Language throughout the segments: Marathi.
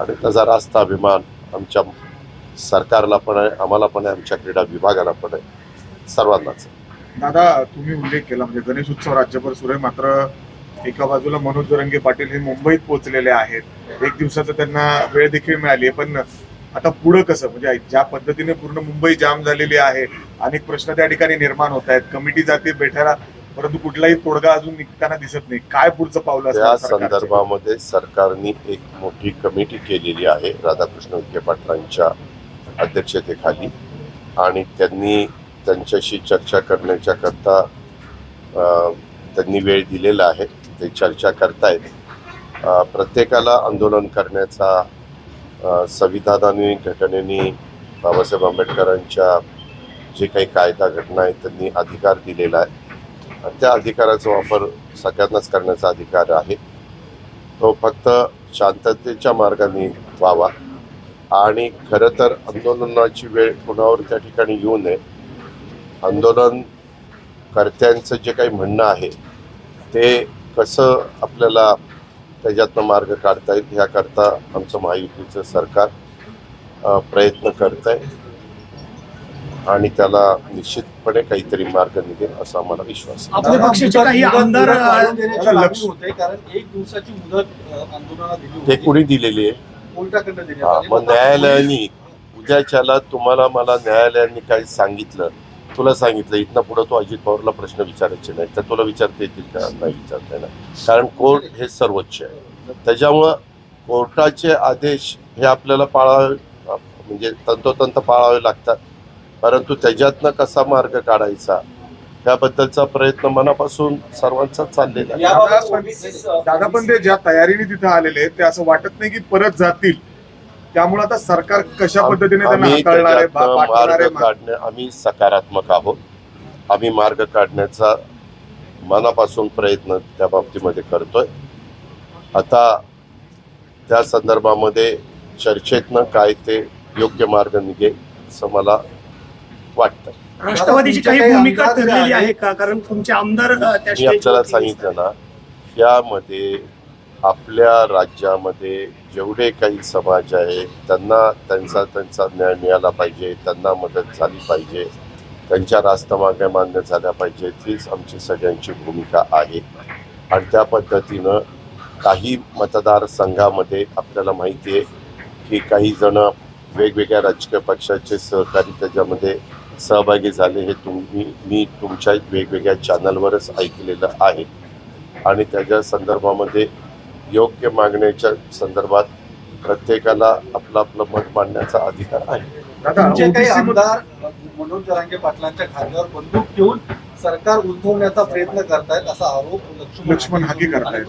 आणि त्याचा रास्त अभिमान आमच्या सरकारला पण आहे आम्हाला पण आहे आमच्या क्रीडा विभागाला पण आहे. सर्वांनाच. दादा तुम्ही उल्लेख केला म्हणजे गणेश उत्सव राज्यभर सुरू आहे. मात्र एका बाजूला मनोज जरंगे पाटील हे मुंबईत पोहोचलेले आहेत. एक दिवसाचं त्यांना वेळ देखील मिळाली आहे. पण आता पुढं कसं? म्हणजे ज्या पद्धतीने पूर्ण मुंबई जाम झालेली आहे अनेक प्रश्न त्या ठिकाणी निर्माण होत आहेत. कमिटी जाते बैठायला परंतु कुठलाही तोडगा अजून निघताना दिसत नाही. काय पुढचं पावलं त्या सरकारचं? संदर्भामध्ये सरकारने एक मोठी कमिटी केलेली आहे राधाकृष्ण विखे पाटलांच्या अध्यक्षतेखाली. आणि त्यांनी त्यांच्याशी चर्चा करण्याच्या करता त्यांनी वेळ दिलेला आहे ते चर्चा करतायत. प्रत्येकाला आंदोलन करण्याचा संविधानाने घटनेने बाबासाहेब आंबेडकरांच्या जे काही कायदा घटना आहेत त्यांनी अधिकार दिलेला आहे. त्या अधिकाराचा वापर सगळ्यांनाच करण्याचा अधिकार आहे. तो फक्त शांततेच्या मार्गाने व्हावा आणि खरं तर आंदोलनाची वेळ कुणावर त्या ठिकाणी येऊ नये. आंदोलन कर्त्यांचं जे काही म्हणणं आहे ते कसं आपल्याला त्याच्यातनं मार्ग काढता येईल ह्याकरता आमचं महायुतीचं सरकार प्रयत्न करत आहे आणि त्याला निश्चितपणे काहीतरी मार्ग निघेल असा आम्हाला विश्वास आहे. आपल्या पक्षाचे काही आमदार कारण एक दिवसाची मुदत आंदोलनाला दिली ते कुणी दिलेली आहे? हा, आली. मग न्यायालयाने उद्याच्याला तुम्हाला मला न्यायालयाने काही सांगितलं. तुला सांगितलं इथनं पुढं तू अजित पवारला प्रश्न विचारायचे नाही तर तुला विचारता येतील का? नाही विचारता येणार. कारण कोर्ट हे सर्वोच्च आहे. त्याच्यामुळं कोर्टाचे आदेश हे आपल्याला पाळावे म्हणजे तंतोतंत पाळावे लागतात. परंतु त्याच्यातनं कसा मार्ग काढायचा? त्याबद्दलचा प्रयत्न मनापासून सर्वांचाच चाललेला आहे. दादा पण- ते ज्या तयारीने तिथे आलेले आहेत ते असं वाटत नाही की परत जातील. त्यामुळे आता सरकार कशा पद्धतीने त्यांना आम्ही हाताळणार आहे त्याच्यातनं बा- पाठवणार मार्ग आहे काढणे आम्ही सकारात्मक आहोत. आम्ही मार्ग काढण्याचा मनापासून प्रयत्न त्या बाबतीमध्ये करतोय. आता त्या संदर्भामध्ये चर्चेतनं काय ते योग्य मार्ग निघेल असं मला वाटतं. राष्ट्रवादीची काही भूमिका ठरलेली आहे? का? कारण तुमचे आमदार मी आपल्याला सांगितलं ना यामध्ये आपल्या राज्यामध्ये जेवढे काही समाज आहे त्यांना त्यांचा त्यांचा न्याय मिळाला पाहिजे त्यांना मदत झाली पाहिजे त्यांच्या रास्त मागण्या मान्य झाल्या पाहिजेत हीच आमची सगळ्यांची भूमिका आहे. आणि त्या पद्धतीनं काही मतदारसंघामध्ये आपल्याला माहिती आहे की काही जण वेगवेगळ्या राजकीय पक्षाचे सहकारी त्याच्यामध्ये सहभागी झाले हे तुम्ही मी तुमच्या वेगवेगळ्या चॅनलवरच ऐकलेलं आहे. आणि त्याच्या संदर्भामध्ये योग्य मागण्याच्या संदर्भात प्रत्येकाला आपलं आपलं मत मांडण्याचा अधिकार आहे. आमदार मनोज जरांगे पाटलांच्या खांद्यावर बंदूक ठेवून सरकार उद्धवण्याचा प्रयत्न करतायत असा आरोप लक्ष्मण हाके करतायत.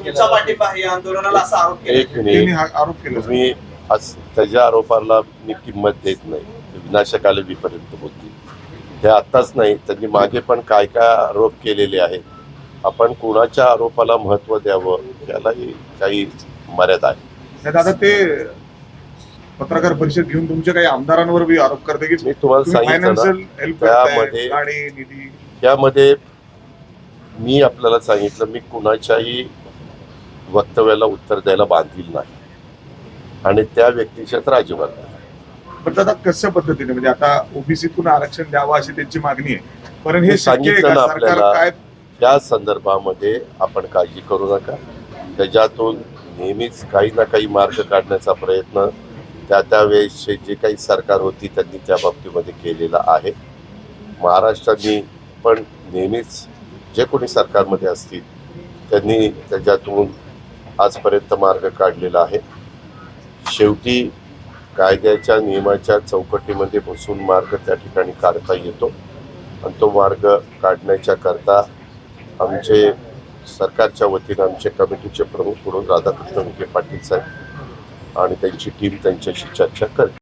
एक मिनिट. हा आज त्याच्या आरोपाला मी किंमत देत नाही. विनाशकाले विपर्यंत बोलतील. हे आत्ताच नाही त्यांनी मागे पण काय काय आरोप केलेले आहेत. आपण कुणाच्या आरोपाला महत्त्व द्यावं यालाही काही मर्यादा आहे. दादा ते पत्रकार परिषद घेऊन तुमच्या काही आमदारांवर बी आरोप करते की मी तुम्हाला तुम्ही सांगितलं त्यामध्ये- गाडी निधी. यामध्ये मी आपल्याला सांगितलं मी कुणाच्याही वक्तव्याला उत्तर द्यायला बांधील नाही. आणि त्या व्यक्तीच्या तर अजिबात नाही. पण दादा कशा पद्धतीने? म्हणजे आता ओबीसीतून आरक्षण द्यावं अशी त्यांची मागणी आहे. पण हे मी शक्य आहे सांगितलं का ना सरकार आपल्याला. काय त्या संदर्भामध्ये आपण काळजी करू नका. त्याच्यातून नेहमीच काही ना काही मार्ग काढण्याचा प्रयत्न त्या त्या वेळेसचे जे काही सरकार होती त्यांनी त्या बाबतीमध्ये केलेला आहे. महाराष्ट्राने पण नेहमीच जे कोणी सरकारमध्ये असतील त्यांनी त्याच्यातून आजपर्यंत मार्ग काढलेला आहे. शेवटी कायद्याच्या नियमाच्या चौकटीमध्ये बसून मार्ग त्या ठिकाणी काढता येतो. आणि तो मार्ग काढण्याच्या करता आमचे सरकारच्या वतीनं आमचे कमिटीचे प्रमुख म्हणून राधाकृष्ण विखे पाटील साहेब आणि त्यांची टीम त्यांच्याशी चर्चा करते